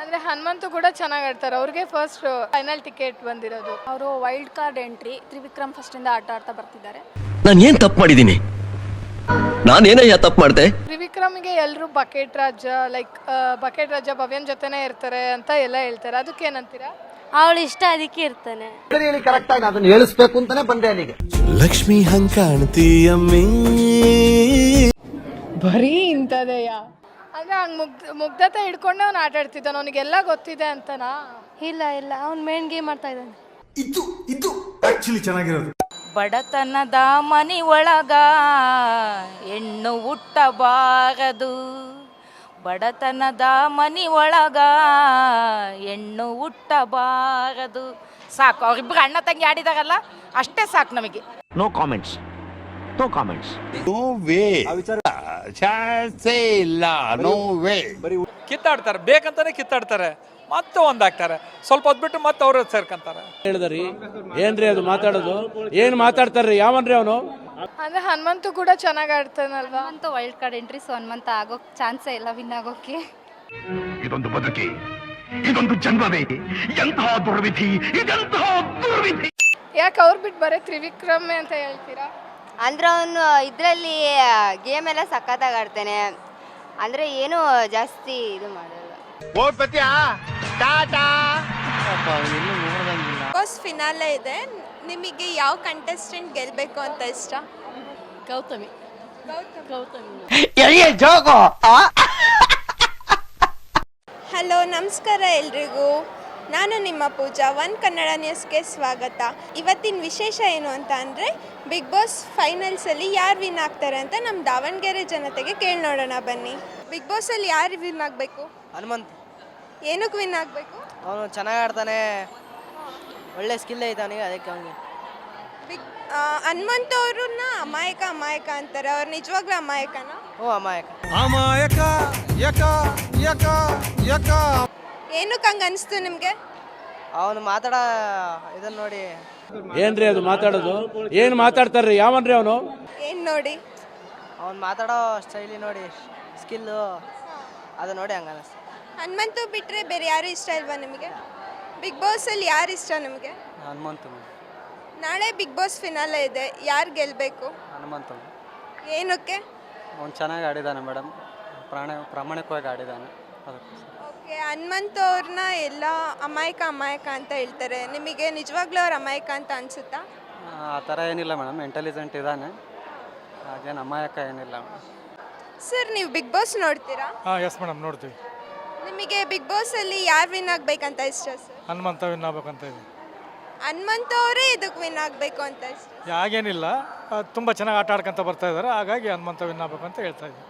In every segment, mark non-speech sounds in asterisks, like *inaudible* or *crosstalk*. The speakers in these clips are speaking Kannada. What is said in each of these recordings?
ಅಂದರೆ ಹನುಮಂತು ಕೂಡ ಚೆನ್ನಾಗಿ ಆಡ್ತಾರೆ. ಅವ್ರಿಗೆ ಫಸ್ಟ್ ಫೈನಲ್ ಟಿಕೆಟ್ ಬಂದಿರೋದು. ಅವರು ವೈಲ್ಡ್ ಕಾರ್ಡ್ ಎಂಟ್ರಿ ತ್ರಿವಿಕ್ರಮ್ ಫಸ್ಟಿಂದ ಆಟ ಆಡ್ತಾ ಬರ್ತಿದ್ದಾರೆ. ನಾನು ಏನ್ ತಪ್ಪು ಮಾಡಿದ್ದೀನಿ ನಾನೇನಯ್ಯ ತಪ್ಪು ಮಾಡ್ದೆ? ತ್ರಿವಿಕ್ರಮ್ಗೆ ಎಲ್ಲರೂ ಬಕೆಟ್ ರಾಜ ಲೈಕ್ ಬಕೆಟ್ ರಾಜ ಭವ್ಯನ್ ಜೊತೆನೇ ಇರ್ತಾರೆ ಅಂತ ಎಲ್ಲ ಹೇಳ್ತಾರೆ. ಅದಕ್ಕೆ ಏನಂತೀರಾ? ಅವಳು ಇಷ್ಟ ಅದಕ್ಕೆ ಇರ್ತಾನೆ. ಕರೆಕ್ಟ್ ಆಗಿ ಅದನ್ನ ಹೇಳಿಸ್ಬೇಕು ಅಂತಾನೆ ಬಂದೆ ಅಲ್ಲಿಗೆ. ಲಕ್ಷ್ಮಿ ಹಂಕಾಣ್ತಿ ಕಾಣ್ತೀಯಮ್ಮಿ. ಬರೀ ಇಂಥದೆಯಾ? ಅಂದರೆ ಹಂಗೆ ಮುಗ್ಧ ಮುಗ್ಧತೆ ಹಿಡ್ಕೊಂಡೆ ಅವ್ನು ಆಟ ಆಡ್ತಿದ್ದಾನೆ. ಅವನಿಗೆಲ್ಲ ಗೊತ್ತಿದೆ ಅಂತನಾ? ಇಲ್ಲ ಇಲ್ಲ. ಅವ್ನು ಮೇನ್ ಗೇಮ್ ಮಾಡ್ತಾ ಇದ್ದಾನೆ. ಇದು ಇದು ಆಕ್ಚುಲಿ ಚೆನ್ನಾಗಿರೋದು. ಬಡತನದ ಮನಿ ಒಳಗ ಹೆಣ್ಣು ಹುಟ್ಟಬಾರದು. ಬಡತನದ ಮನಿ ಒಳಗ ಹೆಣ್ಣು ಹುಟ್ಟಬಾರದು. ಸಾಕು ಅವ್ರಿಬ್ರು ಅಣ್ಣ ತಂಗಿ ಆಡಿದಾರಲ್ಲ ಅಷ್ಟೇ ಸಾಕು ನಮಗೆ. No comments no comments no way ಚಾನ್ಸೇ ಇಲ್ಲ. ನೋ ವೇ ಕಿತ್ತಾಡ್ತಾರೆ. ಬೇಕಂತಾನೆ ಕಿತ್ತಾಡ್ತಾರೆ. ಮತ್ತೆ ಒಂದಾಗ್ತಾರೆ. ಸ್ವಲ್ಪ ಹೊತ್ತು ಬಿಟ್ಟು ಮತ್ತೆ ಅವ್ರ ಸೇರ್ಕೊಂತಾರೆ. ಹೇಳಿದ್ರಿ. ಏನ್ರಿ ಅದು ಮಾತಾಡೋದು? ಏನ್ ಮಾತಾಡ್ತಾರ್ರಿ? ಯಾವನ್ರಿ ಅವನು? ಅಂದ್ರೆ ಹನುಮಂತು ಕೂಡ ಚೆನ್ನಾಗಿ ಆಡ್ತಾನಲ್ವಾ? Hanumantha wild card entry so Hanumantha ಆಗೋಕ್ ಚಾನ್ಸೇ ಇಲ್ಲ ವಿನ್ ಆಗೋಕೆ. ಇದೊಂದು ಬದುಕಿ ಇದೊಂದು ಜನ್ಮವೇ ಎಂತಹ ದುರ್ವಿಧಿ ಇದೆಂತಹ ದುರ್ವಿಧಿ. ಯಾಕೆ ಅವ್ರು ಬಿಟ್ಟು ಬರೀ ತ್ರಿವಿಕ್ರಮೆ ಅಂತ ಹೇಳ್ತೀರಾ? ಅಂದ್ರೆ ಅವನು ಇದರಲ್ಲಿ ಗೇಮ್ ಎಲ್ಲ ಸಖತ್ತಾಗಿ ಆಡ್ತಾನೆ. ಅಂದರೆ ಏನು ಜಾಸ್ತಿ ಇದು ಮಾಡಲ್ಲ. ಬಾಸ್ ಫಿನಾಲೆ ಇದೆ. ನಿಮಗೆ ಯಾವ ಕಂಟೆಸ್ಟೆಂಟ್ ಗೆಲ್ಬೇಕು ಅಂತ ಇಷ್ಟ? ಗೌತಮಿ. ಹಲೋ ನಮಸ್ಕಾರ ಎಲ್ರಿಗೂ. ನಾನು ನಿಮ್ಮ ಪೂಜಾ ಒನ್ ಕನ್ನಡ ನ್ಯೂಸ್ಗೆ ಸ್ವಾಗತ. ಇವತ್ತಿನ ವಿಶೇಷ ಏನು ಅಂತ ಅಂದರೆ ಬಿಗ್ ಬಾಸ್ ಫೈನಲ್ಸಲ್ಲಿ ಯಾರು ವಿನ್ ಆಗ್ತಾರೆ ಅಂತ ನಮ್ಮ ದಾವಣಗೆರೆ ಜನತೆಗೆ ಕೇಳಿ ನೋಡೋಣ ಬನ್ನಿ. ಬಿಗ್ ಬಾಸಲ್ಲಿ ಯಾರು ವಿನ್ ಆಗಬೇಕು? ಹನುಮಂತ್. ಏನಕ್ಕೆ ವಿನ್ ಆಗಬೇಕು? ಅವನು ಚೆನ್ನಾಗಿ ಆಡ್ತಾನೆ. ಒಳ್ಳೆ ಸ್ಕಿಲ್ ಐತೆ ಅವನಿಗೆ ಅದಕ್ಕೆ ಅವನಿಗೆ. ಬಿಗ್ ಹನುಮಂತ ಅವ್ರನ್ನ ಅಮಾಯಕ ಅಮಾಯಕ ಅಂತಾರೆ. ಅವ್ರು ನಿಜವಾಗ್ಲೂ ಅಮಾಯಕನ? ಓ ಅಮಾಯಕ. ಅಮಾಯಕ ಯಕ ಯಕ ಯಕ. ಏನಕ್ಕೆ ಹಂಗೆ ಅನಿಸ್ತು ನಿಮಗೆ? ಅವನು ಮಾತಾಡ ಇದನ್ನ ನೋಡಿ. ಏನ್ರಿ ಅದು ಮಾತಾಡೋದು? ಏನ್ ಮಾತಾಡ್ತಾರ್ರಿ? ಯಾವನ್ರಿ ಅವನು? ಏನು ನೋಡಿ? ಅವನು ಮಾತಾಡೋ ಸ್ಟೈಲಿ ನೋಡಿ ಸ್ಕಿಲ್ಲು ಅದು ನೋಡಿ ಹಂಗೆ ಅನಿಸ್ತು. ಹನುಮಂತು ಬಿಟ್ಟರೆ ಬೇರೆ ಯಾರು ಇಷ್ಟ ಇಲ್ವಾ ನಿಮಗೆ? ಬಿಗ್ ಬಾಸಲ್ಲಿ ಯಾರು ಇಷ್ಟ ನಿಮಗೆ? ಹನುಮಂತು. ನಾಳೆ ಬಿಗ್ ಬಾಸ್ ಫಿನಾಲೆ ಇದೆ ಯಾರು ಗೆಲ್ಲಬೇಕು ಹನುಮಂತು. ಏನಕ್ಕೆ? ಅವ್ನು ಚೆನ್ನಾಗಿ ಆಡಿದ್ದಾನೆ ಮೇಡಮ್. ಪ್ರಾಣ ಪ್ರಾಮಾಣಿಕವಾಗಿ ಆಡಿದ್ದಾನೆ ಅದಕ್ಕೆ ಓಕೆ ಹನುಮಂತ್ ಅವ್ರನ್ನ ಎಲ್ಲ ಅಮಾಯಕ ಅಮಾಯಕ ಅಂತ ಹೇಳ್ತಾರೆ. ನಿಮಗೆ ನಿಜವಾಗ್ಲೂ ಅವ್ರು ಅಮಾಯಕ ಅಂತ ಅನಿಸುತ್ತಾ? ಆ ಥರ ಏನಿಲ್ಲ ಮೇಡಮ್. ಇಂಟೆಲಿಜೆಂಟ್ ಇದ್ದಾನೆ. ಹಾಗೇನು ಅಮಾಯಕ ಏನಿಲ್ಲ ಸರ್ ನೀವು ಬಿಗ್ ಬಾಸ್ ನೋಡ್ತೀರಾ? ಹಾಂ ಎಸ್ ಮೇಡಮ್ ನೋಡ್ತೀವಿ. ನಿಮಗೆ ಬಿಗ್ ಬಾಸ್ ಅಲ್ಲಿ ಯಾರು ವಿನ್ ಅಂತ ಇಷ್ಟ ಸರ್? ಹನುಮಂತ ವಿನ್ ಅಂತ ಇದೆ. ಹನುಮಂತ ಅವರೇ ಇದಕ್ಕೆ ವಿನ್ ಆಗಬೇಕು ಅಂತ ಇಷ್ಟ? ಹಾಗೇನಿಲ್ಲ. ತುಂಬ ಚೆನ್ನಾಗಿ ಆಟ ಆಡ್ಕೊಂತ ಬರ್ತಾ ಇದ್ದಾರೆ. ಹಾಗಾಗಿ ಹನುಮಂತ ವಿನ್ ಆಗ್ಬೇಕು ಅಂತ ಹೇಳ್ತಾ ಇದ್ದೀವಿ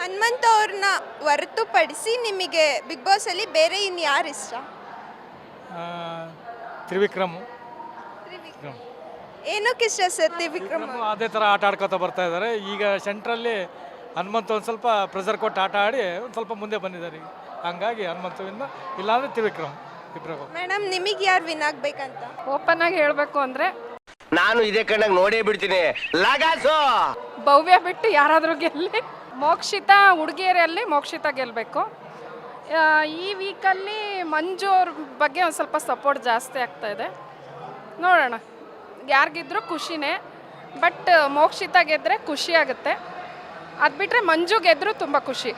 ಹನುಮಂತ ಅವ್ರನ್ನ ಹೊರತುಪಡಿಸಿ ನಿಮಗೆ ಬಿಗ್ ಬಾಸಲ್ಲಿ ಬೇರೆ ಇನ್ನು ಯಾರು ಇಷ್ಟ? ಆ, ತ್ರಿವಿಕ್ರಮ್. ಏನಕ್ಕೆ ಇಷ್ಟ ಸರ್ ತ್ರಿವಿಕ್ರಮ್? ತ್ರಿವಿಕ್ರಮ್ ಅದೇ ಥರ ಆಟ ಆಡ್ಕೊತ ಬರ್ತಾ ಇದ್ದಾರೆ. ಈಗ ಸೆಂಟ್ರಲ್ಲಿ ಹನುಮಂತ ಒಂದು ಸ್ವಲ್ಪ ಪ್ರೆಸರ್ ಕೊಟ್ಟು ಆಟ ಆಡಿ ಒಂದು ಸ್ವಲ್ಪ ಮುಂದೆ ಬಂದಿದ್ದಾರೆ. ಈಗ ಹಂಗಾಗಿ ಹನುಮಂತವಿಂದ ಇಲ್ಲಾಂದ್ರೆ ತ್ರಿವಿಕ್ರಮ್ ಇಬ್ಬರಿಗೂ ಮೇಡಮ್ ನಿಮಗೆ ಯಾರು ವಿನ್ ಆಗ್ಬೇಕಂತ? ಓಪನ್ ಆಗಿ ಹೇಳಬೇಕು ಅಂದರೆ ನಾನು ಇದೇ ಕಣ್ಣಾಗ ನೋಡೇ ಬಿಡ್ತೀನಿ. ಲಗಾಸು! ಭವ್ಯ ಬಿಟ್ಟು ಯಾರಾದರೂ ಗೆಲ್ಲಿ. ಮೋಕ್ಷಿತ ಹುಡುಗಿಯರಲ್ಲಿ ಮೋಕ್ಷಿತ ಗೆಲ್ಲಬೇಕು ಈ ವೀಕಲ್ಲಿ ಮಂಜು ಅವ್ರ ಬಗ್ಗೆ ಒಂದು ಸ್ವಲ್ಪ ಸಪೋರ್ಟ್ ಜಾಸ್ತಿ ಆಗ್ತಾ ಇದೆ. ನೋಡೋಣ. ಯಾರಿಗಿದ್ರೂ ಖುಷಿನೇ. ಬಟ್ ಮೋಕ್ಷಿತ ಗೆದ್ದರೆ ಖುಷಿ ಆಗುತ್ತೆ. ಅದು ಬಿಟ್ಟರೆ ಮಂಜು ಗೆದ್ದರೂ ತುಂಬ ಖುಷಿ.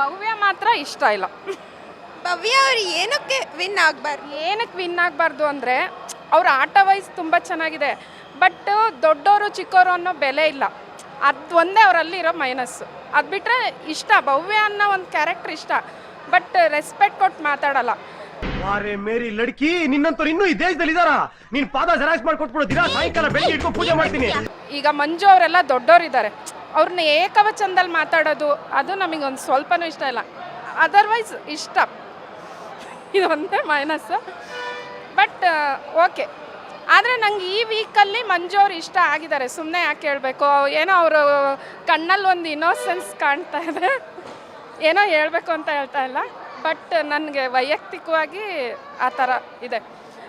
ಭವ್ಯ ಮಾತ್ರ ಇಷ್ಟ ಇಲ್ಲ. ಭವ್ಯ ಅವ್ರು ಏನಕ್ಕೆ ವಿನ್ ಆಗಬಾರ್ದು? ಏನಕ್ಕೆ ವಿನ್ ಆಗಬಾರ್ದು ಅಂದರೆ ಅವ್ರ ಆಟ ವೈಸ್ ತುಂಬ ಚೆನ್ನಾಗಿದೆ. ಬಟ್ ದೊಡ್ಡವರು ಚಿಕ್ಕವರು ಅನ್ನೋ ಬೆಲೆ ಇಲ್ಲ. ಅದು ಒಂದೇ ಅವರಲ್ಲಿ ಇರೋ ಮೈನಸ್ಸು. ಅದು ಬಿಟ್ಟರೆ ಇಷ್ಟ ಭವ್ಯ ಅನ್ನೋ ಒಂದು ಕ್ಯಾರೆಕ್ಟರ್ ಇಷ್ಟ. ಬಟ್ ರೆಸ್ಪೆಕ್ಟ್ ಕೊಟ್ಟು ಮಾತಾಡಲ್ಲ. ವಾರೆ ಮೇರಿ ಲಡ್ಕಿ ನಿನ್ನಂತವ್ರು ಇನ್ನೂ ಈ ದೇಶದಲ್ಲಿ ಇದಾರ? ನೀನ್ ಪಾದ ಜೆರಾಕ್ಸ್ ಮಾಡ್ಕೊಟ್ಬಿಡು ದಿನ ಸಾಯಂಕಾಲ ಬೆಳಿಗ್ಗೆ ಇಟ್ಕೊಂಡು ಪೂಜೆ ಮಾಡ್ತೀನಿ. ಈಗ ಮಂಜು ಅವರೆಲ್ಲ ದೊಡ್ಡವರಿದ್ದಾರೆ ಅವ್ರನ್ನ ಏಕವಚನದಲ್ಲಿ ಮಾತಾಡೋದು ಅದು ನಮಗೊಂದು ಸ್ವಲ್ಪನೂ ಇಷ್ಟ ಇಲ್ಲ. ಅದರ್ವೈಸ್ ಇಷ್ಟ. *laughs* ಇದೊಂದೇ ಮೈನಸ್ಸು. But okay. ಆದರೆ ನಂಗೆ ಈ ವೀಕಲ್ಲಿ ಮಂಜು ಅವ್ರು ಇಷ್ಟ ಆಗಿದ್ದಾರೆ. ಸುಮ್ಮನೆ ಯಾಕೆ ಹೇಳಬೇಕು? ಏನೋ ಅವರು ಕಣ್ಣಲ್ಲಿ ಒಂದು ಇನ್ನೋಸೆನ್ಸ್ ಕಾಣ್ತಾ ಇದೆ. ಏನೋ ಹೇಳಬೇಕು ಅಂತ ಹೇಳ್ತಾ ಇಲ್ಲ. ಬಟ್ ನನಗೆ ವೈಯಕ್ತಿಕವಾಗಿ ಆ ಥರ ಇದೆ.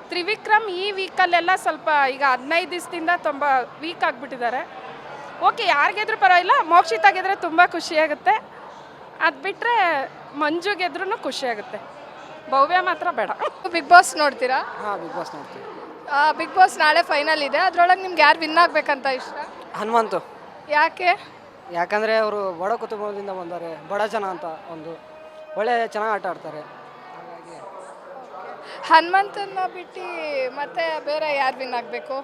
ತ್ರಿವಿಕ್ರಮ್ ಈ ವೀಕಲ್ಲೆಲ್ಲ ಸ್ವಲ್ಪ ಈಗ ಹದಿನೈದು ದಿವಸದಿಂದ ತುಂಬ ವೀಕ್ ಆಗಿಬಿಟ್ಟಿದ್ದಾರೆ. ಓಕೆ ಯಾರಿಗೆದ್ರೂ ಪರವಾಗಿಲ್ಲ. ಮೋಕ್ಷಿತ ಆಗಿದ್ರೆ ತುಂಬ ಖುಷಿಯಾಗುತ್ತೆ ಅದು ಬಿಟ್ಟರೆ ಮಂಜು ಗೆದ್ರೂ ಖುಷಿಯಾಗುತ್ತೆ ಭವ್ಯ ಮಾತ್ರ ಬೇಡ. ಬಿಗ್ ಬಾಸ್ ನೋಡ್ತೀರಾ? ಹಾಂ ಬಿಗ್ ಬಾಸ್ ನೋಡ್ತೀವಿ. ಬಿಗ್ ಬಾಸ್ ನಾಳೆ ಫೈನಲ್ ಇದೆ. ಅದ್ರೊಳಗೆ ನಿಮ್ಗೆ ಯಾರು ವಿನ್ ಆಗ್ಬೇಕಂತ ಇಷ್ಟ? ಹನುಮಂತು. ಯಾಕೆ? ಯಾಕಂದರೆ ಅವರು ಬಡ ಕುಟುಂಬದಿಂದ ಬಂದಾರೆ. ಬಡ ಜನ ಅಂತ ಒಂದು. ಒಳ್ಳೆ ಚೆನ್ನಾಗಿ ಆಟ ಆಡ್ತಾರೆ. ಹನುಮಂತನ್ನ ಬಿಟ್ಟು ಮತ್ತೆ ಬೇರೆ ಯಾರು ವಿನ್ ಆಗಬೇಕು?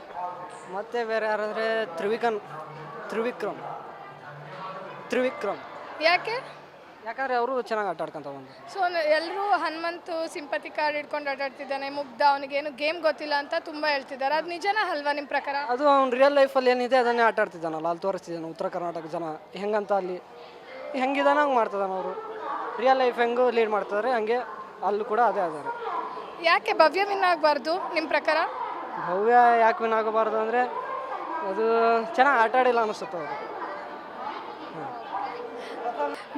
ಮತ್ತೆ ಬೇರೆ ಯಾರಾದರೆ ತ್ರಿವಿಕನ್ ತ್ರಿವಿಕ್ರಮ್. ತ್ರಿವಿಕ್ರಮ್. ಯಾಕೆ? ಯಾಕಂದರೆ ಅವರು ಚೆನ್ನಾಗಿ ಆಟ ಆಡ್ಕೊಂತ ಬಂದರು ಸೊ ಎಲ್ಲರೂ ಹನುಮಂತು ಸಿಂಪತಿ ಕಾರ್ಡ್ ಇಟ್ಕೊಂಡು ಆಟಾಡ್ತಿದ್ದಾನೆ ಮುಗ್ಧ ಏನು ಗೇಮ್ ಗೊತ್ತಿಲ್ಲ ಅಂತ ತುಂಬ ಹೇಳ್ತಿದ್ದಾರೆ. ಅದು ನಿಜನ ಅಲ್ವಾ ನಿಮ್ಮ ಪ್ರಕಾರ? ಅದು ಅವ್ನು ರಿಯಲ್ ಲೈಫಲ್ಲಿ ಏನಿದೆ ಅದನ್ನೇ ಆಟ ಆಡ್ತಿದ್ದಾನಲ್ಲ ಅಲ್ಲಿ ತೋರಿಸ್ತಿದ್ದಾನೆ ಉತ್ತರ ಕರ್ನಾಟಕ ಜನ. ಹೆಂಗಂತ ಅಲ್ಲಿ ಹೆಂಗಿದಾನ ಹಂಗೆ ಮಾಡ್ತಿದ್ದಾನೆ ಅವರು. ರಿಯಲ್ ಲೈಫ್ ಹೆಂಗ್ ಲೀಡ್ ಮಾಡ್ತಿದ್ದಾರೆ ಹಂಗೆ ಅಲ್ಲೂ ಕೂಡ ಅದೇ ಅದಾರೆ ಯಾಕೆ ಭವ್ಯ ವಿನ್ ಆಗಬಾರ್ದು ನಿಮ್ಮ ಪ್ರಕಾರ? ಭವ್ಯ ಯಾಕೆ ವಿನ್ ಆಗಬಾರ್ದು ಅಂದರೆ ಅದು ಚೆನ್ನಾಗಿ ಆಟ ಆಡಿಲ್ಲ ಅನಿಸುತ್ತೆ ಅವರು.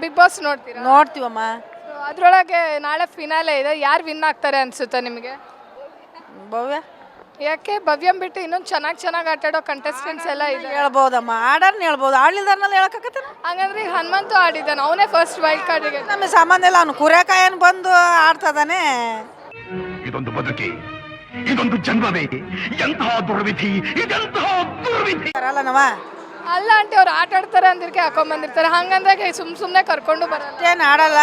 ಬಿಗ್ ಬಾಸ್ ನೋಡ್ತೀರಾ? ನೋಡ್ತೀವಮ್ಮ. ಅದರೊಳಗೆ ಅದ್ರೊಳಗೆ ನಾಳೆ ಫಿನಾಲೆ ಇದೆ. ಯಾರು ವಿನ್ ಆಗ್ತಾರೆ ಅನ್ಸುತ್ತೆ ನಿಮಗೆ? ಭವ್ಯ? ಯಾಕೆ? ಭವ್ಯಂ ಬಿಟ್ಟು ಇನ್ನೊಂದು ಚೆನ್ನಾಗಿ ಚೆನ್ನಾಗಿ ಆಟಾಡೋ ಕಂಟೆಸ್ಟೆಂಟ್ಸ್ ಎಲ್ಲ ಇದೆ ಹೇಳ್ಬೋದಮ್ಮ. ಆಡರ್ನ ಹೇಳ್ಬೋದು. ಆಡ್ಲಿಲ್ದಾರ್ನಲ್ಲಿ ಹೇಳಕ್ಕಾಗತ್ತೆ ಹಂಗಂದ್ರೆ ಈಗ ಹನುಮಂತು ಆಡಿದ್ದಾನೆ. ಅವನೇ ಫಸ್ಟ್ ವೈಲ್ಡ್ ಕಾರ್ಡಿಗೆ ನಮಗೆ ಸಾಮಾನ್ಯ ಎಲ್ಲ ಅವನು ಕುರೆಕಾಯನ್ ಬಂದು ಆಡ್ತದಾನೆ ಇದೊಂದು ಬದುಕಿ ಇದೊಂದು ಜನ್ಮವೇ. ಎಂತಹ ದುರ್ವಿಧಿ ಇದೆಂತಹ ದುರ್ವಿಧಿ. ಅಲ್ಲ ನವ? ಅಲ್ಲ ಆಂಟಿ ಅವ್ರು ಆಟ ಆಡ್ತಾರೆ ಅಂದಿರ್ಕೆ ಹಾಕೊಂಡ್ಬಂದಿರ್ತಾರೆ ಹಂಗಂದ್ರೆ ಹಂಗಂದಾಗ ಸುಮ್ ಸುಮ್ಮನೆ ಕರ್ಕೊಂಡು ಬರಲ್ಲ. ಏನು ಆಡಲ್ಲ.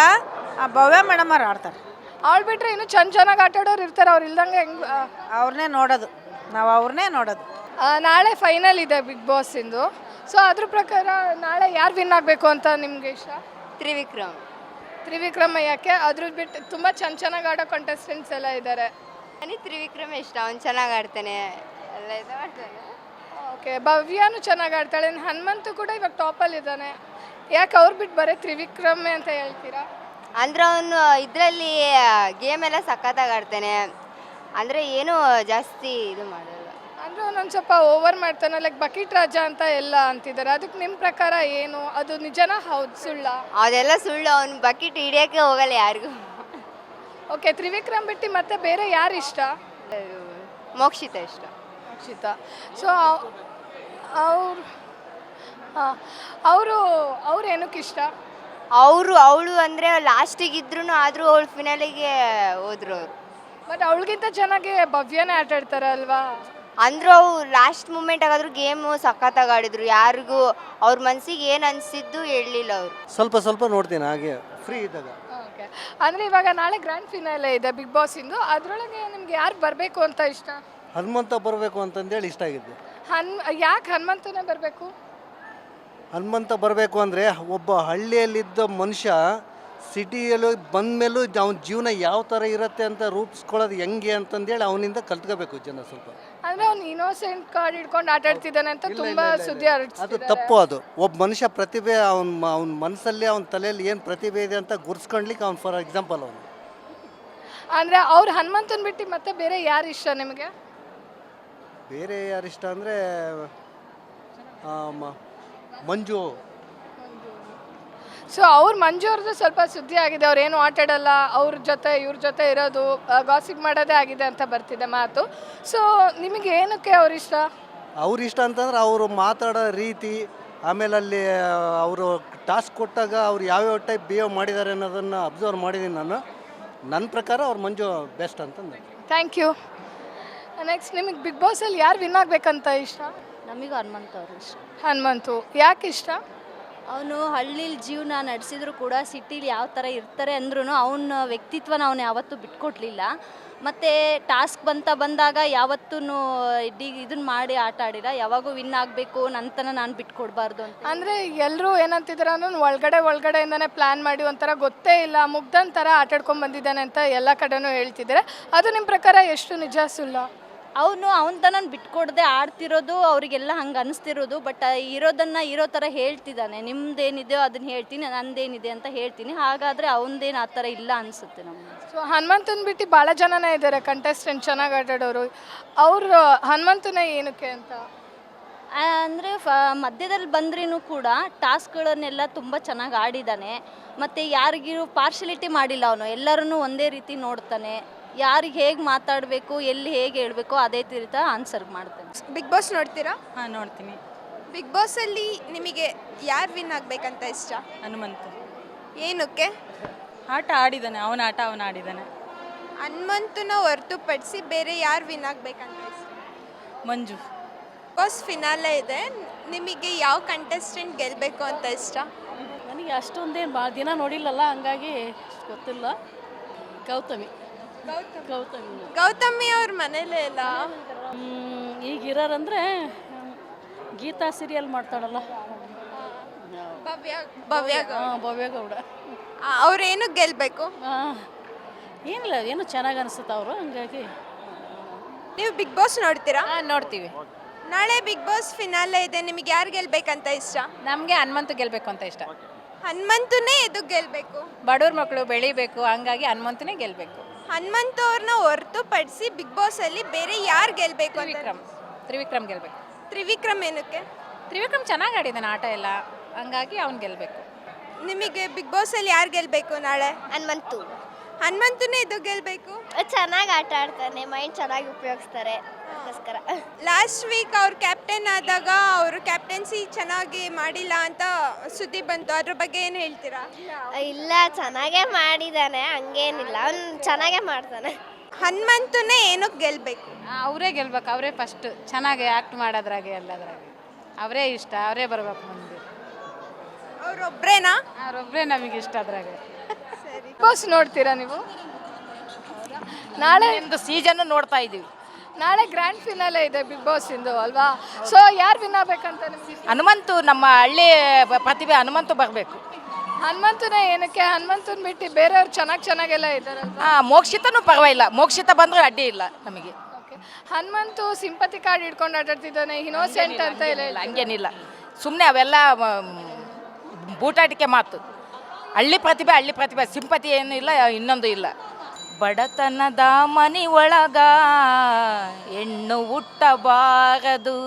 ಆ ಭವ್ಯ ಮೇಡಮ್ ಅವ್ರು ಆಡ್ತಾರೆ. ಅವಳು ಬಿಟ್ರೆ ಇನ್ನು ಚೆನ್ನ ಚೆನ್ನಾಗಿ ಆಟ ಆಡೋರು ಇರ್ತಾರೆ. ಅವ್ರು ಇಲ್ದಂಗೆ ಹೆಂಗ್ ಆ, ಅವ್ರನ್ನೇ ನೋಡೋದು. ನಾವು ಅವ್ರನ್ನೇ ನೋಡೋದು. ಆ, ನಾಳೆ ಫೈನಲ್ ಇದೆ ಬಿಗ್ ಬಾಸ್ ಇಂದು. ಸೊ ಅದ್ರ ಪ್ರಕಾರ ನಾಳೆ ಯಾರು ವಿನ್ ಆಗಬೇಕು ಅಂತ ನಿಮ್ಗೆ ಇಷ್ಟ? ತ್ರಿವಿಕ್ರಮ್. ತ್ರಿವಿಕ್ರಮ ಯಾಕೆ? ಅದ್ರ ಬಿಟ್ಟು ತುಂಬ ಚೆನ್ನ ಚೆನ್ನಾಗಿ ಆಡೋ ಕಂಟೆಸ್ಟೆಂಟ್ಸ್ ಎಲ್ಲ ಇದ್ದಾರೆ ನನಗೆ ತ್ರಿವಿಕ್ರಮ್ ಇಷ್ಟ. ಅವ್ನು ಚೆನ್ನಾಗಿ ಆಡ್ತಾನೆ. ಎಲ್ಲ ಇದು ಮಾಡ್ತಾನೆ ಓಕೆ ಭವ್ಯಾನು ಚೆನ್ನಾಗಿ ಆಡ್ತಾಳೆ. ಹನುಮಂತು ಕೂಡ ಇವಾಗ ಟಾಪಲ್ಲಿ ಇದ್ದಾನೆ. ಯಾಕೆ ಅವ್ರು ಬಿಟ್ಟು ಬರೀ ತ್ರಿವಿಕ್ರಮೆ ಅಂತ ಹೇಳ್ತೀರಾ? ಅಂದ್ರೆ ಅವನು ಇದರಲ್ಲಿ ಗೇಮ್ ಎಲ್ಲ ಸಖತ್ತಾಗಿ ಆಡ್ತಾನೆ. ಅಂದರೆ ಏನು ಜಾಸ್ತಿ ಇದು ಮಾಡಲ್ಲ. ಅಂದ್ರೆ ಒಂದೊಂದು ಸ್ವಲ್ಪ ಓವರ್ ಮಾಡ್ತಾನೆ ಲೈಕ್ ಬಕೀಟ್ ರಾಜ ಅಂತ ಎಲ್ಲ ಅಂತಿದ್ದಾರೆ. ಅದಕ್ಕೆ ನಿಮ್ಮ ಪ್ರಕಾರ ಏನು? ಅದು ನಿಜನಾ? ಹೌದು ಸುಳ್ಳ? ಅದೆಲ್ಲ ಸುಳ್ಳು. ಅವ್ನು ಬಕೆಟ್ ಹಿಡಿಯೋಕ್ಕೆ ಹೋಗಲ್ಲ ಯಾರಿಗೂ. ಓಕೆ ತ್ರಿವಿಕ್ರಮ್ ಬಿಟ್ಟು ಮತ್ತೆ ಬೇರೆ ಯಾರು ಇಷ್ಟ? ಮೋಕ್ಷಿತ ಇಷ್ಟ. ಮೋಕ್ಷಿತಾ. ಸೊ ಅವ್ರು ಹಾಂ ಅವರು ಅವ್ರು ಏನಕ್ಕೆ ಇಷ್ಟ? ಅವರು ಅವಳು ಅಂದರೆ ಲಾಸ್ಟಿಗೆ ಇದ್ರೂ ಆದರೂ ಅವಳು ಫಿನಾಲಿಗೆ ಹೋದ್ರು ಅವರು. ಬಟ್ ಅವಳಿಗಿಂತ ಚೆನ್ನಾಗಿ ಭವ್ಯನೇ ಆಟ ಆಡ್ತಾರೆ ಅಲ್ವಾ? ಅಂದರೂ ಅವ್ರು ಲಾಸ್ಟ್ ಮೂಮೆಂಟ್ ಆಗಾದ್ರೂ ಗೇಮು ಸಖತ್ತಾಗಿ ಆಡಿದ್ರು. ಯಾರಿಗೂ ಅವ್ರ ಮನಸ್ಸಿಗೆ ಏನು ಅನಿಸಿದ್ದು ಹೇಳಲಿಲ್ಲ ಅವರು. ಸ್ವಲ್ಪ ಸ್ವಲ್ಪ ನೋಡ್ತೀನಿ ಹಾಗೆ ಫ್ರೀ ಇದ್ದಾಗ. ಓಕೆ ಅಂದರೆ ಇವಾಗ ನಾಳೆ ಗ್ರ್ಯಾಂಡ್ ಫಿನಾಲೆ ಇದೆ ಬಿಗ್ ಬಾಸಿಂದು ಇಂದು. ಅದರೊಳಗೆ ನಿಮ್ಗೆ ಯಾರು ಬರಬೇಕು ಅಂತ ಇಷ್ಟ? ಹನುಮಂತ ಬರಬೇಕು ಅಂತಂದೇಳಿ ಇಷ್ಟ ಆಗಿದ್ದು. ಹನ್ ಯಾಕೆ ಹನುಮಂತನೇ ಬರಬೇಕು? ಹನುಮಂತ ಬರಬೇಕು ಅಂದರೆ ಒಬ್ಬ ಹಳ್ಳಿಯಲ್ಲಿದ್ದ ಮನುಷ್ಯ ಸಿಟಿಯಲ್ಲಿ ಬಂದ ಮೇಲೂ ಅವನ ಜೀವನ ಯಾವ ಥರ ಇರುತ್ತೆ ಅಂತ ರೂಪಿಸ್ಕೊಳ್ಳೋದು ಹೆಂಗೆ ಅಂತಂದೇಳಿ ಅವನಿಂದ ಕಲ್ತ್ಕೋಬೇಕು ಜನ ಸ್ವಲ್ಪ. ಅಂದ್ರೆ ಅವ್ನು ಇನೋಸೆಂಟ್ ಕಾರ್ಡ್ ಹಿಡ್ಕೊಂಡು ಆಟ ಆಡ್ತಿದ್ದಾನೆ ಅಂತ ತುಂಬಾ ಸುದ್ದಿ ಅದು ತಪ್ಪು ಅದು. ಒಬ್ಬ ಮನುಷ್ಯ ಪ್ರತಿಭೆ ಅವನ ಅವ್ನ ಮನಸ್ಸಲ್ಲಿ ಅವನ ತಲೆಯಲ್ಲಿ ಏನು ಪ್ರತಿಭೆ ಇದೆ ಅಂತ ಗುರ್ಸ್ಕೊಂಡ್ಲಿಕ್ಕೆ ಅವ್ನು ಫಾರ್ ಎಕ್ಸಾಂಪಲ್ ಅವನು. ಅಂದ್ರೆ ಅವ್ರು ಹನುಮಂತನ್ ಬಿಟ್ಟು ಮತ್ತೆ ಬೇರೆ ಯಾರು ಇಷ್ಟ ನಿಮಗೆ? ಬೇರೆ ಯಾರಿಷ್ಟ ಅಂದರೆ ಮಂಜು. ಸೊ ಅವ್ರ ಮಂಜು ಅವ್ರದ್ದು ಸ್ವಲ್ಪ ಸುದ್ದಿ ಆಗಿದೆ. ಅವ್ರು ಏನು ಆಟಾಡಲ್ಲ ಅವ್ರ ಜೊತೆ ಇವ್ರ ಜೊತೆ ಇರೋದು ಗಾಸಿಪ್ ಮಾಡೋದೇ ಆಗಿದೆ ಅಂತ ಬರ್ತಿದೆ ಮಾತು. ಸೊ ನಿಮಗೆ ಏನಕ್ಕೆ ಅವರಿಷ್ಟ ಅವ್ರ ಇಷ್ಟ ಅಂತಂದ್ರೆ ಅವರು ಮಾತಾಡೋ ರೀತಿ ಆಮೇಲೆ ಅಲ್ಲಿ ಅವರು ಟಾಸ್ಕ್ ಕೊಟ್ಟಾಗ ಅವ್ರು ಯಾವ್ಯಾವ ಟೈಪ್ ಬಿಹೇವ್ ಮಾಡಿದ್ದಾರೆ ಅನ್ನೋದನ್ನು ಅಬ್ಸರ್ವ್ ಮಾಡಿದ್ದೀನಿ ನಾನು. ನನ್ನ ಪ್ರಕಾರ ಅವ್ರು ಮಂಜು ಬೆಸ್ಟ್ ಅಂತಂದು ಥ್ಯಾಂಕ್ ಯು ನೆಕ್ಸ್ಟ್ ನಿಮಗೆ ಬಿಗ್ ಬಾಸಲ್ಲಿ ಯಾರು ವಿನ್ ಆಗ್ಬೇಕಂತ ಇಷ್ಟ? ನಮಗೆ ಹನುಮಂತ ಅವರು ಇಷ್ಟ. ಹನುಮಂತು. ಯಾಕೆ ಇಷ್ಟ? ಅವನು ಹಳ್ಳಿಲಿ ಜೀವನ ನಡೆಸಿದ್ರು ಕೂಡ ಸಿಟಿಲಿ ಯಾವ ಥರ ಇರ್ತಾರೆ ಅಂದ್ರೂ ಅವನ ವ್ಯಕ್ತಿತ್ವನ ಅವನು ಯಾವತ್ತೂ ಬಿಟ್ಕೊಡ್ಲಿಲ್ಲ. ಮತ್ತು ಟಾಸ್ಕ್ ಬಂತ ಬಂದಾಗ ಯಾವತ್ತೂ ಡಿ ಇದನ್ನ ಮಾಡಿ ಆಟ ಆಡಿಲ್ಲ. ಯಾವಾಗೂ ವಿನ್ ಆಗಬೇಕು ನಂತನ ನಾನು ಬಿಟ್ಕೊಡ್ಬಾರ್ದು ಅಂತ. ಅಂದರೆ ಎಲ್ಲರೂ ಏನಂತಿದ್ರು ಅಂದ್ರೆ ಒಳಗಡೆ ಒಳಗಡೆಯಿಂದನೇ ಪ್ಲ್ಯಾನ್ ಮಾಡಿ ಒಂಥರ ಗೊತ್ತೇ ಇಲ್ಲ ಮುಗ್ದನ್ ಥರ ಆಟಾಡ್ಕೊಂಡ್ ಬಂದಿದ್ದಾನೆ ಅಂತ ಎಲ್ಲ ಕಡೆನೂ ಹೇಳ್ತಿದ್ದಾರೆ ಅದು ನಿಮ್ಮ ಪ್ರಕಾರ ಎಷ್ಟು ನಿಜ ಸುಳ್ಳ ಅವನು ಅವನ ತನ ಬಿಟ್ಕೊಡದೆ ಆಡ್ತಿರೋದು ಅವರಿಗೆಲ್ಲ ಹಂಗೆ ಅನಿಸ್ತಿರೋದು ಬಟ್ ಇರೋದನ್ನು ಇರೋ ಥರ ಹೇಳ್ತಿದ್ದಾನೆ. ನಿಮ್ದೇನಿದೆಯೋ ಅದನ್ನು ಹೇಳ್ತೀನಿ ನಂದೇನಿದೆ ಅಂತ ಹೇಳ್ತೀನಿ. ಹಾಗಾದರೆ ಅವನದೇನು ಆ ಥರ ಇಲ್ಲ ಅನಿಸುತ್ತೆ ನಮಗೆ. ಸೊ ಹನುಮಂತನ ಬಿಟ್ಟು ಭಾಳ ಜನನೇ ಇದ್ದಾರೆ ಕಂಟೆಸ್ಟೆಂಟ್ ಚೆನ್ನಾಗಿ ಆಟಾಡೋರು. ಅವರು ಹನುಮಂತನೇ ಏನಕ್ಕೆ ಅಂತ? ಅಂದರೆ ಫ ಮಧ್ಯದಲ್ಲಿ ಬಂದ್ರೂ ಕೂಡ ಟಾಸ್ಕ್ಗಳನ್ನೆಲ್ಲ ತುಂಬ ಚೆನ್ನಾಗಿ ಆಡಿದ್ದಾನೆ ಮತ್ತು ಯಾರಿಗೂ ಪಾರ್ಶಲಿಟಿ ಮಾಡಿಲ್ಲ ಅವನು. ಎಲ್ಲರನ್ನೂ ಒಂದೇ ರೀತಿ ನೋಡ್ತಾನೆ. ಯಾರಿಗೆ ಹೇಗೆ ಮಾತಾಡಬೇಕು ಎಲ್ಲಿ ಹೇಗೆ ಹೇಳಬೇಕು ಅದೇ ತೀರ್ಥ ಆನ್ಸರ್ ಮಾಡ್ತೇನೆ. ಬಿಗ್ ಬಾಸ್ ನೋಡ್ತೀರಾ? ಹಾಂ ನೋಡ್ತೀನಿ. ಬಿಗ್ ಬಾಸಲ್ಲಿ ನಿಮಗೆ ಯಾರು ವಿನ್ ಆಗಬೇಕಂತ ಇಷ್ಟ? ಹನುಮಂತ. ಏನಕ್ಕೆ? ಆಟ ಆಡಿದ್ದಾನೆ ಅವನ ಆಟ ಅವನ ಆಡಿದ್ದಾನೆ ಹನುಮಂತನ ಹೊರತುಪಡಿಸಿ ಬೇರೆ ಯಾರು ವಿನ್ ಆಗ್ಬೇಕಂತ ಇಷ್ಟ? ಮಂಜು. ಬಾಸ್ ಫಿನಾಲೆ ಇದೆ. ನಿಮಗೆ ಯಾವ ಕಂಟೆಸ್ಟೆಂಟ್ ಗೆಲ್ಲಬೇಕು ಅಂತ ಇಷ್ಟ? ನನಗೆ ಅಷ್ಟೊಂದೇನು ಭಾಳ ದಿನ ನೋಡಿಲ್ಲಲ್ಲ ಹಂಗಾಗಿ ಗೊತ್ತಿಲ್ಲ. ಗೌತಮಿ. ಗೌತಮಿ. ಗೌತಮಿ ಅವ್ರ ಮನೇಲೇ ಇಲ್ಲ? ಈಗ ಇರೋರಂದ್ರೆ ಗೀತಾ ಸೀರಿಯಲ್ ಮಾಡ್ತಾಳಲ್ಲ. ಭವ್ಯ ಭವ್ಯ ಭವ್ಯ ಗೌಡ. ಅವ್ರೇನು ಗೆಲ್ಲಬೇಕು ಹಾಂ ಏನಿಲ್ಲ ಏನೋ ಚೆನ್ನಾಗಿ ಅನಿಸುತ್ತೆ ಅವರು ಹಂಗಾಗಿ. ನೀವು ಬಿಗ್ ಬಾಸ್ ನೋಡ್ತೀರಾ? ಹಾಂ ನೋಡ್ತೀವಿ. ನಾಳೆ ಬಿಗ್ ಬಾಸ್ ಫಿನಾಲೆ ಇದೆ ನಿಮಗೆ ಯಾರು ಗೆಲ್ಬೇಕಂತ ಇಷ್ಟ? ನಮಗೆ ಹನುಮಂತು ಗೆಲ್ಲಬೇಕು ಅಂತ ಇಷ್ಟ. ಹನುಮಂತನೇ ಎದು ಗೆಲ್ಬೇಕು? ಬಡವ್ರ ಮಕ್ಕಳು ಬೆಳಿಬೇಕು ಹಂಗಾಗಿ ಹನುಮಂತನೇ ಗೆಲ್ಲಬೇಕು ಹನುಮಂತ ಅವ್ರನ್ನ ಹೊರತುಪಡಿಸಿ ಬಿಗ್ ಬಾಸ್ ಅಲ್ಲಿ ಬೇರೆ ಯಾರು ಗೆಲ್ಬೇಕು ಅಂತ? ತ್ರಿವಿಕ್ರಮ್. ತ್ರಿವಿಕ್ರಮ್ ಗೆಲ್ಬೇಕು. ತ್ರಿವಿಕ್ರಮ್ ಏನಕ್ಕೆ? ತ್ರಿವಿಕ್ರಮ್ ಚೆನ್ನಾಗಿ ಆಡಿದ್ದಾನೆ ಆಟ ಎಲ್ಲ. ಹಂಗಾಗಿ ಅವ್ನು ಗೆಲ್ಬೇಕು. ನಿಮಗೆ ಬಿಗ್ ಬಾಸ್ ಅಲ್ಲಿ ಯಾರು ಗೆಲ್ಬೇಕು ನಾಳೆ? ಹನುಮಂತು. ಹನುಮಂತನೇ ಇದು ಗೆಲ್ಬೇಕು? ಚೆನ್ನಾಗಿ ಆಟ ಆಡ್ತಾನೆ ಮೈಂಡ್ ಚೆನ್ನಾಗಿ ಉಪಯೋಗಿಸ್ತಾರೆ. ಅದಕ್ಕೋಸ್ಕರ ಲಾಸ್ಟ್ ವೀಕ್ ಅವ್ರು ಕ್ಯಾಪ್ಟನ್ ಆದಾಗ ಅವರು ಕ್ಯಾಪ್ಟನ್ಸಿ ಚೆನ್ನಾಗಿ ಮಾಡಿಲ್ಲ ಅಂತ ಸುದ್ದಿ ಬಂತು. ಅದ್ರ ಬಗ್ಗೆ ಏನು ಹೇಳ್ತೀರಾ? ಇಲ್ಲ ಚೆನ್ನಾಗೇ ಮಾಡಿದ್ದಾನೆ ಹಂಗೇನಿಲ್ಲ. ಅವ್ನು ಚೆನ್ನಾಗೇ ಮಾಡ್ತಾನೆ. ಹನುಮಂತನೇ ಏನಕ್ಕೆ ಗೆಲ್ಬೇಕು? ಅವರೇ ಗೆಲ್ಬೇಕು. ಅವರೇ ಫಸ್ಟ್ ಚೆನ್ನಾಗಿ ಆ್ಯಕ್ಟ್ ಮಾಡೋದ್ರಾಗೆ ಎಲ್ಲದ್ರಾಗೆ. ಅವರೇ ಇಷ್ಟ. ಅವರೇ ಬರಬೇಕು ಮುಂದೆ. ಅವ್ರೊಬ್ರೇನಾ? ಅವರೊಬ್ಬರೇ ನಮಗೆ ಇಷ್ಟ ಅದ್ರಾಗೆ. ಸರಿ. ಬಾಸ್ ನೋಡ್ತೀರಾ ನೀವು? ನಾಳೆ ಒಂದು ಸೀಸನ್ ನೋಡ್ತಾ ಇದ್ದೀವಿ ನಾಳೆ ಗ್ರ್ಯಾಂಡ್ ಫಿನಾಲೆ ಇದೆ ಬಿಗ್ ಬಾಸ್ ಇಂದು ಅಲ್ವಾ? ಸೊ ಯಾರು ವಿನ್ ಆಗ್ಬೇಕಂತ ನಿಮ್ಗೆ? ಇಷ್ಟ? ಹನುಮಂತು ನಮ್ಮ ಹಳ್ಳಿ ಬ- ಪ್ರತಿಭೆ ಹನುಮಂತು ಬರಬೇಕು. ಹನುಮಂತನ ಏನಕ್ಕೆ? ಹನುಮಂತನ್ ಬಿಟ್ಟು ಬೇರೆಯವ್ರು ಚೆನ್ನಾಗಿ ಚೆನ್ನಾಗೆಲ್ಲ ಇದ್ದಾರೆ ಹಾಂ ಮೋಕ್ಷಿತನೂ ಪರವಾಗಿಲ್ಲ. ಮೋಕ್ಷಿತ ಬಂದರೂ ಅಡ್ಡಿ ಇಲ್ಲ ನಮಗೆ. ಓಕೆ ಹನುಮಂತು ಸಿಂಪತಿ ಕಾರ್ಡ್ ಹಿಡ್ಕೊಂಡು ಆಟಾಡ್ತಿದ್ದಾನೆ ಇನೋಸೆಂಟ್ ಅಂತ ಇಲ್ಲ ಇಲ್ಲ, ಹಂಗೇನಿಲ್ಲ. ಸುಮ್ಮನೆ ಅವೆಲ್ಲ ಮ್, ಬೂಟಾಟಿಕೆ ಮಾತು. ಹಳ್ಳಿ ಪ್ರತಿಭೆ ಹಳ್ಳಿ ಪ್ರತಿಭೆ. ಸಿಂಪತಿ ಏನೂ ಇಲ್ಲ ಇನ್ನೊಂದು ಇಲ್ಲ. ಬಡತನದ ಮನಿ ಒಳಗ ಹೆಣ್ಣು ಹುಟ್ಟಬಾರದು.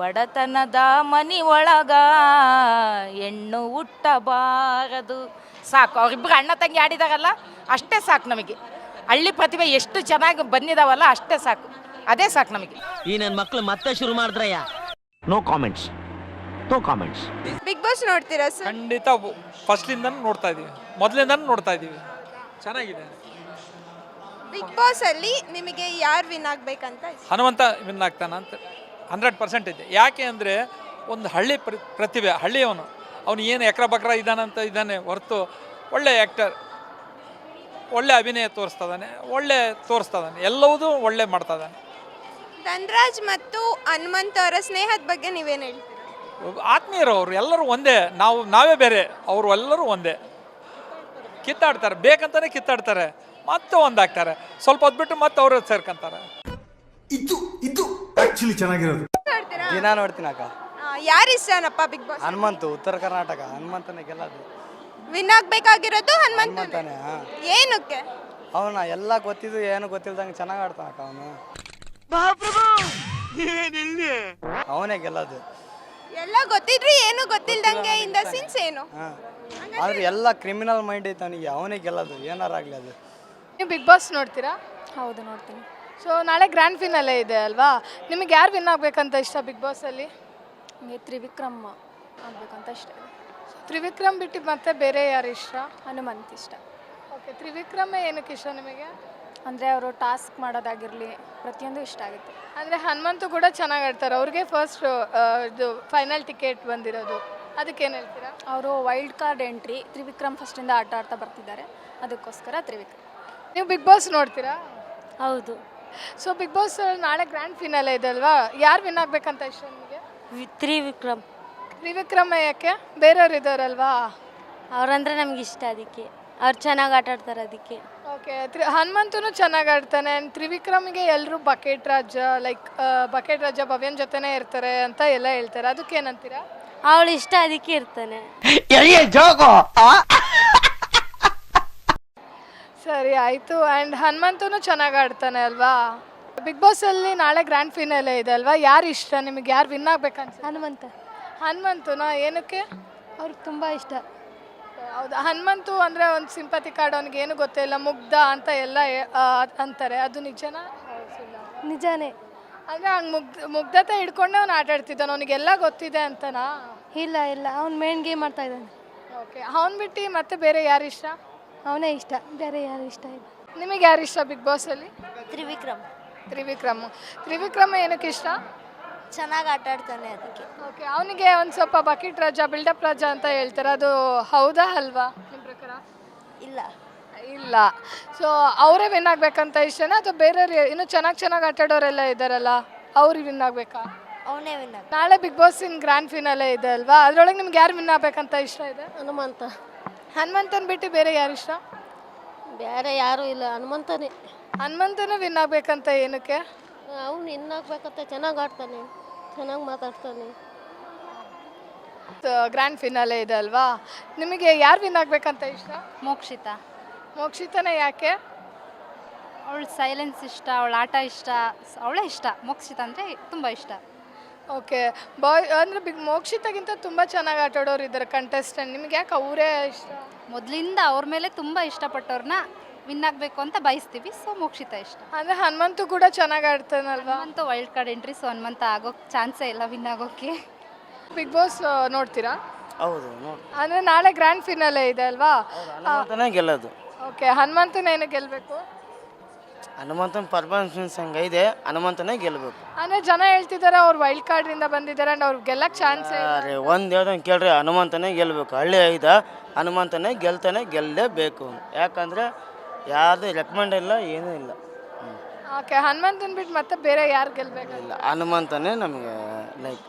ಬಡತನದ ಮನಿ ಒಳಗ ಹೆಣ್ಣು ಹುಟ್ಟಬಾರದು. ಸಾಕು ಅವರಿಬ್ಬರು ಅಣ್ಣ ತಂಗಿ ಆಡಿದಾರಲ್ಲ ಅಷ್ಟೇ ಸಾಕು ನಮಗೆ. ಹಳ್ಳಿ ಪ್ರತಿಭೆ ಎಷ್ಟು ಚೆನ್ನಾಗಿ ಬಂದಿದಾವಲ್ಲ ಅಷ್ಟೇ ಸಾಕು. ಅದೇ ಸಾಕು ನಮಗೆ. ಈ ನನ್ನ ಮಕ್ಕಳು ಮತ್ತೆ ಶುರು ಮಾಡಿದ್ರಯ್ಯ? No comments no comments big boss ನೋಡ್ತೀರಾ ಸರ್ ಖಂಡಿತ ಫಸ್ಟ್ಲಿಂದ ನೋಡ್ತಾ ಇದ್ದೀವಿ ಮೊದಲಿಂದ ನೋಡ್ತಾ ಇದ್ದೀವಿ ಚೆನ್ನಾಗಿದೆ. ಬಿಗ್ ಬಾಸ್ ಅಲ್ಲಿ ನಿಮಗೆ ಯಾರು ವಿನ್ ಆಗ್ಬೇಕಂತ ಇಷ್ಟ ಹನುಮಂತ ವಿನ್ ಆಗ್ತಾನ ಅಂತ ಹಂಡ್ರೆಡ್ ಪರ್ಸೆಂಟ್ ಇದೆ. ಯಾಕೆ ಅಂದರೆ ಒಂದು ಹಳ್ಳಿ ಪ್ರ ಪ್ರತಿಭೆ ಹಳ್ಳಿಯವನು. ಅವನು ಏನು ಎಕ್ರ ಬಕ್ರ ಇದ್ದಾನಂತ ಇದ್ದಾನೆ ಹೊರತು ಒಳ್ಳೆ ಆ್ಯಕ್ಟರ್ ಒಳ್ಳೆ ಅಭಿನಯ ತೋರಿಸ್ತದಾನೆ ಒಳ್ಳೆ ತೋರಿಸ್ತದಾನೆ. ಎಲ್ಲವೂ ಒಳ್ಳೆ ಮಾಡ್ತಾ ಇದ್ದಾನೆ ಧನ್ರಾಜ್ ಮತ್ತು ಹನುಮಂತ್ ಅವರ ಸ್ನೇಹದ ಬಗ್ಗೆ ನೀವೇನು ಹೇಳ್ತೀರಾ? ಆತ್ಮೀಯರು ಅವರು ಎಲ್ಲರೂ ಒಂದೇ. ನಾವು ನಾವೇ ಬೇರೆ. ಅವರು ಎಲ್ಲರೂ ಒಂದೇ. ಕಿತ್ತಾಡ್ತಾರೆ. ಬೇಕಂತಾನೆ ಕಿತ್ತಾಡ್ತಾರೆ. ಮತ್ತೆ ಒಂದಾಗ್ತಾರೆ. ಸ್ವಲ್ಪ ಹೊತ್ತು ಬಿಟ್ಟು ಮತ್ತೆ ಅವರು ಸೇರ್ಕೊಂತಾರೆ. ಇದು ಇದು ಆಕ್ಚುಲಿ ಚೆನ್ನಾಗಿರೋದು. ನೋಡ್ತೀರಾ ದಿನ ನೋಡ್ತೀನಿ ಅಕ್ಕ. ಯಾರು ಇಷ್ಟನಪ್ಪ ಬಿಗ್ ಬಾಸ್? ಹನುಮಂತು ಉತ್ತರ ಕರ್ನಾಟಕ. ಹನುಮಂತನೇ ಗೆಲ್ಲದು. ವಿನ್ ಆಗ್ಬೇಕಾಗಿರೋದು ಹನುಮಂತ ಹನುಮಂತನೇ ಹಾಂ. ಏನಕ್ಕೆ? ಅವನ ಎಲ್ಲ ಗೊತ್ತಿದ್ದು ಏನು ಗೊತ್ತಿಲ್ದಂಗೆ ಚೆನ್ನಾಗಿ ಆಡ್ತಾನಕ್ಕ ಅವನು. ಅವನೇ ಗೆಲ್ಲದು. ಎಲ್ಲ ಗೊತ್ತಿದ್ರು ಏನು ಗೊತ್ತಿಲ್ದಂಗೆ ಇಂದ ಸಿನ್ಸ್ ಏನು? ಹಾಂ. ಆದ್ರೆ ಎಲ್ಲ ಕ್ರಿಮಿನಲ್ ಮೈಂಡ್ ಐತೆ ಅವನಿಗೆ. ಅವನೇ ಗೆಲ್ಲದು. ಏನಾರಾಗ್ಲಿ ಅದು. ನೀವು ಬಿಗ್ ಬಾಸ್ ನೋಡ್ತೀರಾ? ಹೌದು ನೋಡ್ತೀನಿ. ಸೊ ನಾಳೆ ಗ್ರ್ಯಾಂಡ್ ಫಿನಾಲೆ ಇದೆ ಅಲ್ವಾ? ನಿಮಗೆ ಯಾರು ವಿನ್ ಆಗಬೇಕಂತ ಇಷ್ಟ ಬಿಗ್ ಬಾಸಲ್ಲಿ ನನಗೆ ತ್ರಿವಿಕ್ರಮ್ ಆಗಬೇಕಂತ ಇಷ್ಟ ತ್ರಿವಿಕ್ರಮ್ ಬಿಟ್ಟು ಮತ್ತೆ ಬೇರೆ ಯಾರು ಇಷ್ಟ? ಹನುಮಂತ್ ಇಷ್ಟ. ಓಕೆ ತ್ರಿವಿಕ್ರಮೇ ಏನಕ್ಕೆ ಇಷ್ಟ ನಿಮಗೆ? ಅಂದರೆ ಅವರು ಟಾಸ್ಕ್ ಮಾಡೋದಾಗಿರಲಿ ಪ್ರತಿಯೊಂದು ಇಷ್ಟ ಆಗುತ್ತೆ. ಅಂದರೆ ಹನುಮಂತು ಕೂಡ ಚೆನ್ನಾಗಿ ಆಡ್ತಾರೆ. ಅವ್ರಿಗೆ ಫಸ್ಟ್ ಇದು ಫೈನಲ್ ಟಿಕೆಟ್ ಬಂದಿರೋದು. ಅದಕ್ಕೇನು ಹೇಳ್ತೀರಾ? ಅವರು ವೈಲ್ಡ್ ಕಾರ್ಡ್ ಎಂಟ್ರಿ ತ್ರಿವಿಕ್ರಮ್ ಫಸ್ಟಿಂದ ಆಟ ಆಡ್ತಾ ಬರ್ತಿದ್ದಾರೆ. ಅದಕ್ಕೋಸ್ಕರ ತ್ರಿವಿಕ್ರಮ್. ನೀವು ಬಿಗ್ ಬಾಸ್ ನೋಡ್ತೀರಾ? ಹೌದು. ಸೊ ಬಿಗ್ ಬಾಸ್ ನಾಳೆ ಗ್ರ್ಯಾಂಡ್ ಫಿನಾಲೆ ಇದೆ ಅಲ್ವಾ? ಯಾರು ವಿನ್ ಆಗ್ಬೇಕಂತ ಇಷ್ಟ ನಿಮಗೆ? ತ್ರಿವಿಕ್ರಮ್. ತ್ರಿವಿಕ್ರಮ ಯಾಕೆ? ಬೇರೆಯವ್ರು ಇದ್ದಾರಲ್ವಾ ಅವರಂದ್ರೆ ನಮ್ಗೆ ಇಷ್ಟ ಅದಕ್ಕೆ. ಅವ್ರು ಚೆನ್ನಾಗಿ ಆಟ ಆಡ್ತಾರೆ ಅದಕ್ಕೆ. ಓಕೆ ತ್ರಿ ಹನುಮಂತನು ಚೆನ್ನಾಗಿ ಆಡ್ತಾನೆ. ಆ್ಯಂಡ್ ತ್ರಿವಿಕ್ರಮಿಗೆ ಎಲ್ಲರೂ ಬಕೆಟ್ ರಾಜ ಲೈಕ್ ಬಕೆಟ್ ರಾಜ ಭವ್ಯನ್ ಜೊತೆನೇ ಇರ್ತಾರೆ ಅಂತ ಎಲ್ಲ ಹೇಳ್ತಾರೆ. ಅದಕ್ಕೆ ಏನಂತೀರಾ ಅವಳು ಇಷ್ಟ ಅದಕ್ಕೆ ಇರ್ತಾನೆ. ಸರಿ ಆಯಿತು. ಆ್ಯಂಡ್ ಹನುಮಂತನು ಚೆನ್ನಾಗಿ ಆಡ್ತಾನೆ ಅಲ್ವಾ? ಬಿಗ್ ಬಾಸಲ್ಲಿ ನಾಳೆ ಗ್ರ್ಯಾಂಡ್ ಫಿನಾಲೆ ಇದೆ ಅಲ್ವಾ? ಯಾರು ಇಷ್ಟ? ನಿಮಗೆ ಯಾರು ವಿನ್ ಆಗ್ಬೇಕನ್ಸ ಹನುಮಂತ. ಹನುಮಂತನ? ಏನಕ್ಕೆ? ಅವ್ರಿಗೆ ತುಂಬ ಇಷ್ಟ. ಹೌದಾ? ಹನುಮಂತು ಅಂದರೆ ಒಂದು ಸಿಂಪತಿ ಕಾರ್ಡ್ ಅವ್ನಿಗೆ ಏನು ಗೊತ್ತಿಲ್ಲ ಮುಗ್ಧ ಅಂತ ಎಲ್ಲ ಆ, ಅಂತಾರೆ. ಅದು ನಿಜನಾ? ನಿಜಾನೇ. ಅಂದರೆ ಅವ್ನು ಮುಗ್ಧ ಮುಗ್ಧತೆ ಹಿಡ್ಕೊಂಡೆ ಅವ್ನು ಆಟ ಆಡ್ತಿದ್ದಾನೆ. ಅವನಿಗೆಲ್ಲ ಗೊತ್ತಿದೆ ಅಂತನಾ? ಇಲ್ಲ ಇಲ್ಲ. ಅವ್ನು ಮೇನ್ ಗೇಮ್ ಮಾಡ್ತಾ ಇದ್ದಾನೆ. ಓಕೆ ಅವ್ನು ಬಿಟ್ಟು ಮತ್ತೆ ಬೇರೆ ಯಾರು ಇಷ್ಟ? ಅವನೇ ಇಷ್ಟ ಬೇರೆ ಯಾರು ಇಷ್ಟ ಇಲ್ಲ. ನಿಮಗೆ ಯಾರು ಇಷ್ಟ ಬಿಗ್ ಬಾಸಲ್ಲಿ ತ್ರಿವಿಕ್ರಮ್. ತ್ರಿವಿಕ್ರಮ್. ತ್ರಿವಿಕ್ರಮ ಏನಕ್ಕೆ ಇಷ್ಟ? ಚೆನ್ನಾಗಿ ಆಟ ಆಡ್ತಾನೆ ಅದಕ್ಕೆ. ಓಕೆ ಅವನಿಗೆ ಒಂದು ಸ್ವಲ್ಪ ಬಕೆಟ್ ರಾಜ ಬಿಲ್ಡಪ್ ರಾಜ ಅಂತ ಹೇಳ್ತಾರೆ. ಅದು ಹೌದಾ ಅಲ್ವಾ ನಿಮ್ಮ ಪ್ರಕಾರ? ಇಲ್ಲ. ಇಲ್ಲ. ಸೊ ಅವರೇ ವಿನ್ ಆಗ್ಬೇಕಂತ ಇಷ್ಟನಾ ಅಥವಾ ಬೇರೆಯವ್ರು ಇನ್ನೂ ಚೆನ್ನಾಗಿ ಚೆನ್ನಾಗಿ ಆಟ ಆಡೋರೆಲ್ಲ ಇದ್ದಾರಲ್ಲ ಅವ್ರಿಗೆ ವಿನ್ ಆಗಬೇಕಾ? ಅವನೇ ವಿನ್ ನಾಳೆ big boss in grand finale ಇದೆ ಅಲ್ವಾ? ಅದರೊಳಗೆ ನಿಮ್ಗೆ ಯಾರು ವಿನ್ ಆಗ್ಬೇಕಂತ ಇಷ್ಟ ಇದೆ? ಹನುಮಂತ. ಹನುಮಂತನ್ ಬಿಟ್ಟು ಬೇರೆ ಯಾರು ಇಷ್ಟ? ಬೇರೆ ಯಾರೂ ಇಲ್ಲ ಹನುಮಂತನೇ. ಹನುಮಂತನ ವಿನ್ ಆಗ್ಬೇಕಂತ ಏನಕ್ಕೆ? ಅವನು ಇನ್ನಾಗಬೇಕಂತ ಚೆನ್ನಾಗಿ ಆಡ್ತಾನೆ ಚೆನ್ನಾಗಿ ಮಾತಾಡ್ತಾನೆ. ಗ್ರ್ಯಾಂಡ್ ಫಿನಾಲೆ ಇದೆ ಅಲ್ವಾ? ನಿಮಗೆ ಯಾರು ವಿನ್ ಆಗ್ಬೇಕಂತ ಇಷ್ಟ? ಮೋಕ್ಷಿತ. ಮೋಕ್ಷಿತನೇ ಯಾಕೆ? ಅವಳ ಸೈಲೆನ್ಸ್ ಇಷ್ಟ ಅವಳ ಆಟ ಇಷ್ಟ ಅವಳೇ ಇಷ್ಟ. ಮೋಕ್ಷಿತ ಅಂದರೆ ತುಂಬ ಇಷ್ಟ. ಓಕೆ. ಬಾಯ್ ಅಂದರೆ ಬಿಗ್ ಮೋಕ್ಷಿತಗಿಂತ ತುಂಬ ಚೆನ್ನಾಗಿ ಆಟ ಆಡೋರು ಇದ್ದಾರೆ ಕಂಟೆಸ್ಟೆಂಟ್ ನಿಮ್ಗೆ ಯಾಕೆ ಅವರೇ ಇಷ್ಟ? ಮೊದಲಿಂದ ಅವ್ರ ಮೇಲೆ ತುಂಬ ಇಷ್ಟಪಟ್ಟವ್ರನ್ನ ವಿನ್ ಆಗಬೇಕು ಅಂತ ಬಯಸ್ತೀವಿ ಸೊ ಮೋಕ್ಷಿತ ಇಷ್ಟ. ಅಂದರೆ ಹನುಮಂತು ಕೂಡ ಚೆನ್ನಾಗಿ ಆಡ್ತಾನಲ್ವಾ? Hanumantha wild card entry so Hanumantha ಆಗೋಕ್ಕೆ ಚಾನ್ಸೇ ಇಲ್ಲ ವಿನ್ ಆಗೋಕ್ಕೆ ಬಿಗ್ ಬಾಸ್ ನೋಡ್ತೀರಾ? ಹೌದು ನೋಡಿ. ಅಂದರೆ ನಾಳೆ ಗ್ರ್ಯಾಂಡ್ ಫಿನಾಲೆ ಇದೆ ಅಲ್ವಾ? ಹನುಮಂತನೇ ಗೆಲ್ಲೋದು. ಓಕೆ. ಹನುಮಂತನ ಏನು ಗೆಲ್ಲಬೇಕು ಹನುಮಂತನ ಪರ್ಫಾರ್ಮೆನ್ಸ್ ಹಂಗೈದೆ ಹನುಮಂತನೇ ಗೆಲ್ಲಬೇಕು ಅಂದ್ರೆ ಜನ ಹೇಳ್ತಿದ್ದಾರೆ ಅವ್ರು ವೈಲ್ಡ್ ಕಾರ್ಡ್ ಇಂದ ಬಂದಿದ್ದಾರೆ ಅಂಡ್ ಅವ್ರು ಗೆಲ್ಲಕ್ ಚಾನ್ಸ್ ಅರೆ ಒಂದು ಹೇಳ್ದಂಗೆ ಕೇಳ್ರಿ ಹನುಮಂತನೇ ಗೆಲ್ಲಬೇಕು ಹಳ್ಳಿ ಐದ ಹನುಮಂತನೇ ಗೆಲ್ತಾನೆ ಗೆಲ್ಲಲೇಬೇಕು ಯಾಕಂದರೆ ಯಾರ್ದು ರೆಕಮೆಂಡ್ ಇಲ್ಲ ಏನೂ ಇಲ್ಲ. ಹ್ಮ್. ಓಕೆ ಹನುಮಂತನ್ ಬಿಟ್ಟು ಮತ್ತೆ ಬೇರೆ ಯಾರು ಗೆಲ್ಬೇಕು? ಇಲ್ಲ ಹನುಮಂತನೇ ನಮಗೆ like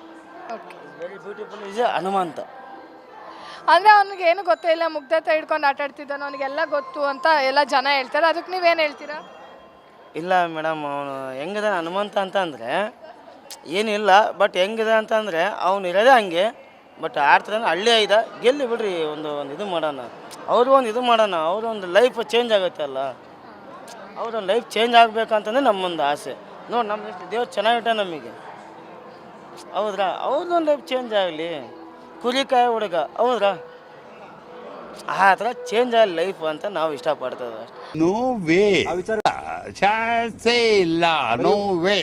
okay very beautiful is Hanumantha. ಅಂದ್ರೆ ಅವ್ನಿಗೆ ಏನು ಗೊತ್ತೇ ಇಲ್ಲ ಮುಗ್ಧತೆ ಹಿಡ್ಕೊಂಡು ಆಟ ಅವ್ನಿಗೆಲ್ಲ ಅವನಿಗೆಲ್ಲ ಗೊತ್ತು ಅಂತ ಎಲ್ಲ ಜನ ಹೇಳ್ತಾರೆ. ಅದಕ್ಕೆ ನೀವೇನು ಹೇಳ್ತೀರಾ? ಇಲ್ಲ ಮೇಡಮ್ ಅವನು ಹೆಂಗಿದೆ ಹನುಮಂತ ಅಂತಂದರೆ ಏನಿಲ್ಲ ಬಟ್ ಹೆಂಗಿದೆ ಅಂತಂದರೆ ಅವನು ಇರೋದೇ ಹಂಗೆ ಬಟ್ ಆಡ್ತಾನೆ ಹಳ್ಳಿ ಐದ ಗೆಲ್ಲಿ ಬಿಡ್ರಿ ಒಂದು ಒಂದು ಇದು ಮಾಡೋಣ. ಅವರು ಒಂದು ಇದು ಮಾಡೋಣ ಅವರು ಒಂದು ಲೈಫ್ ಚೇಂಜ್ ಆಗುತ್ತಲ್ಲ ಅವ್ರ ಒಂದು ಲೈಫ್ ಚೇಂಜ್ ಆಗಬೇಕಂತಂದ್ರೆ ನಮ್ಮೊಂದು ಆಸೆ. ನೋಡಿ ನಮ್ಮ ದೇವ್ರು ಚೆನ್ನಾಗಿಟ್ಟ ನಮಗೆ. ಹೌದ್ರಾ? ಅವ್ರದ್ದೊಂದು ಲೈಫ್ ಚೇಂಜ್ ಆಗಲಿ. ಕುರಿಕಾಯಿ ಹುಡುಗ ಹೌದ್ರಾ? ಆ ಥರ ಚೇಂಜ್ ಆಗಲಿ ಲೈಫ್ ಅಂತ ನಾವು ಇಷ್ಟಪಡ್ತೇವೆ ನೋ ವೇ ಚಾನ್ಸೇ ಇಲ್ಲ ನೋ ವೇ